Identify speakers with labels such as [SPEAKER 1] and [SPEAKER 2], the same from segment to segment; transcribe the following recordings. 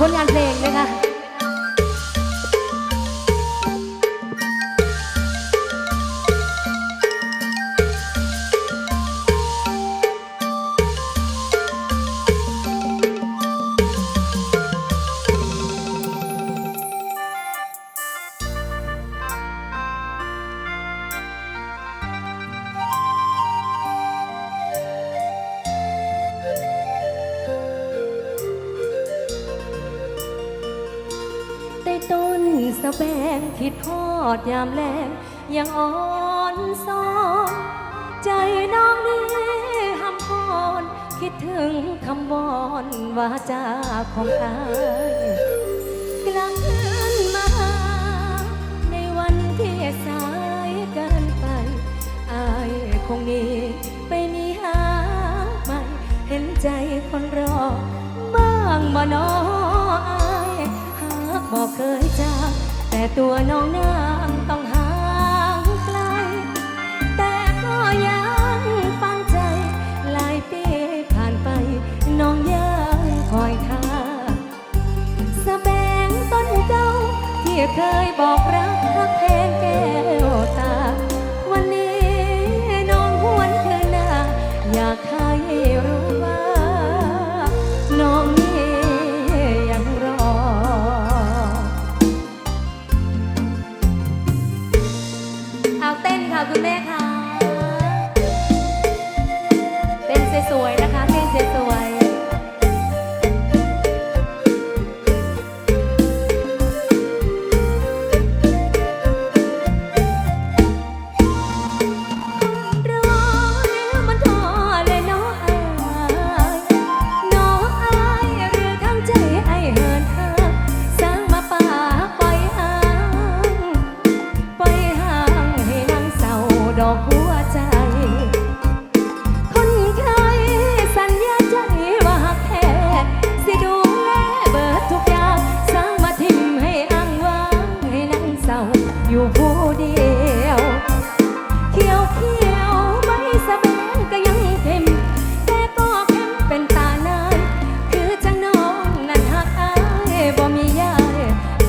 [SPEAKER 1] ผลงานเพลงเลยคะ ต้นสะแบงที่ทอดยามแลงยังอ่อนซอมใจน้องนี้หำพอนคิดถึงคำบอนวาจาของอายกลางคืน ตัวน้องน้า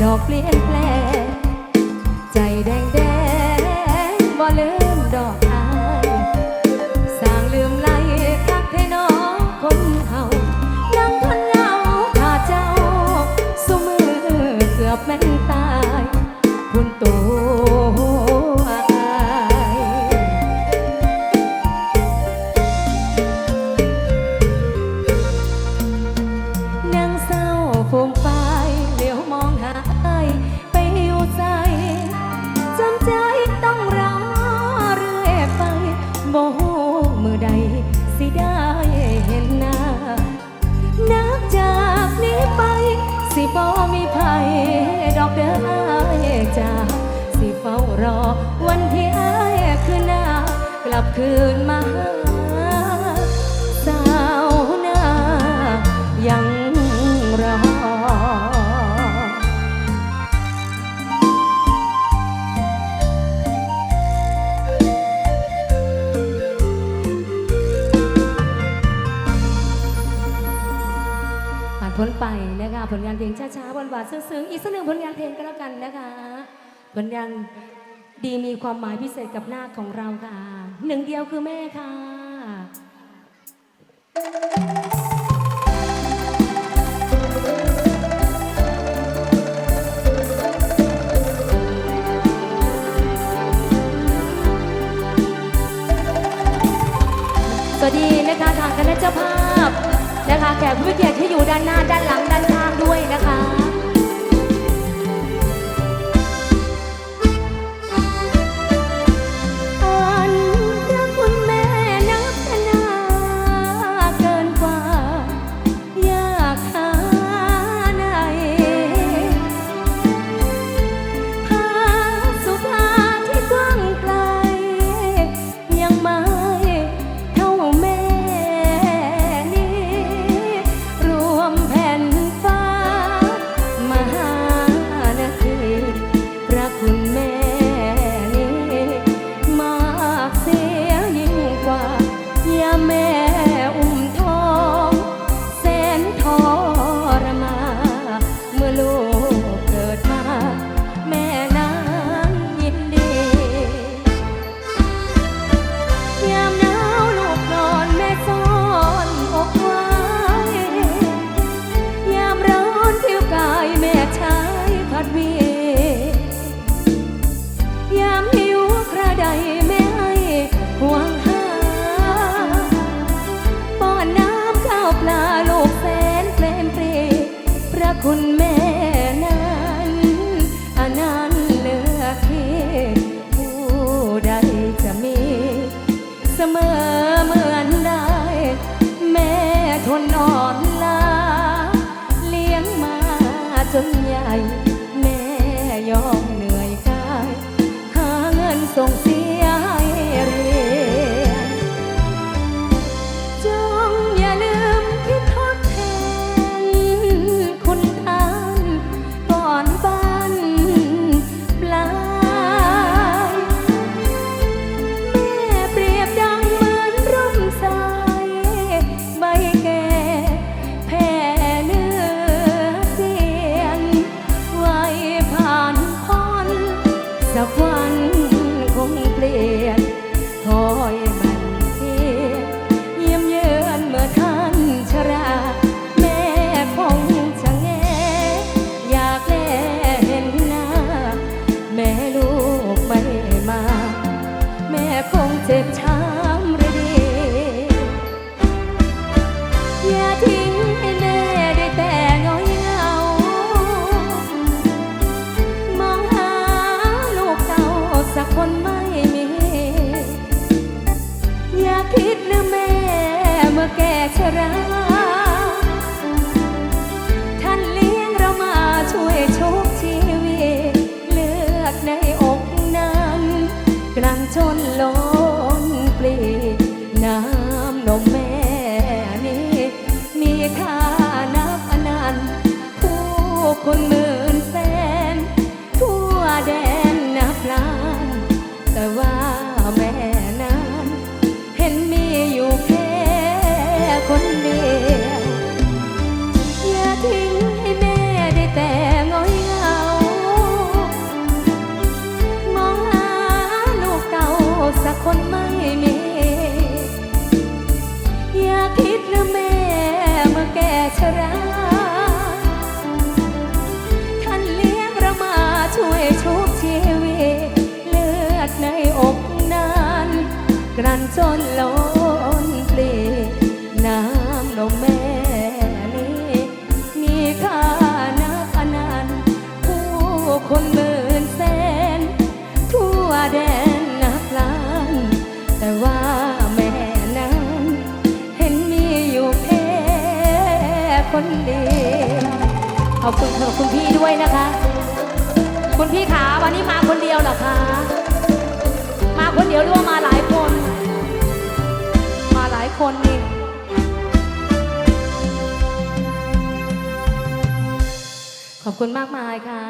[SPEAKER 1] ดอกเปลี่ยนแปลงใจได้ ลับคืนมาสาวน้ายังรอพ้นไปนะคะผลงานเพลงช้าๆหวานๆซึ้งๆอีกสักหนึ่งผลงานเพลงก็แล้วกันนะคะผลงานดีมีความหมายพิเศษกับหน้าของเราค่ะ หนึ่งเดียวคือแม่ค่ะ สวัสดีนะคะทางคณะเจ้าภาพนะคะแขกผู้มีเกียรติที่อยู่ด้านหน้าด้านหลังด้านข้างด้วยนะคะ แต่ว่า กลั่นจนล้นปลีน้ำนมแม่นี้ มีค่านับอนันต์ผู้คนหมื่นแสน ทั่วแดนนับล้าน แต่ว่าแม่นั้นเห็นมีอยู่แค่คนเดียวขอบคุณขอบคุณพี่ด้วยนะคะ คุณพี่ขาวันนี้มาคนเดียวเหรอคะ เดียวหรือว่ามาหลายคน มาหลายคนนี่ขอบคุณมากมายค่ะ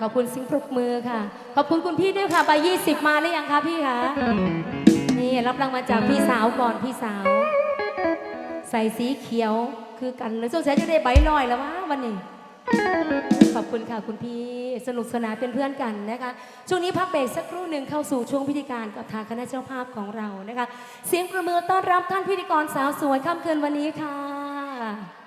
[SPEAKER 1] ขอบคุณสิงปรบมือค่ะ ขอบคุณคุณพี่ด้วยค่ะใบยี่สิบมาหรือยังคะพี่คะนี่รับรางวัลจากพี่สาวก่อนพี่สาว ใส่สีเขียวคือกันเลยสงสัยจะได้ใบลอยแล้ววะวันนี้ ขอบคุณค่ะคุณพี่สนุกสนานเป็นเพื่อนกันนะคะ ช่วงนี้พักเบรกสักครู่หนึ่งเข้าสู่ช่วงพิธีการกับทางคณะเจ้าภาพของเรานะคะ เสียงประมือต้อนรับท่านพิธีกรสาวสวยค่ำคืนวันนี้ค่ะ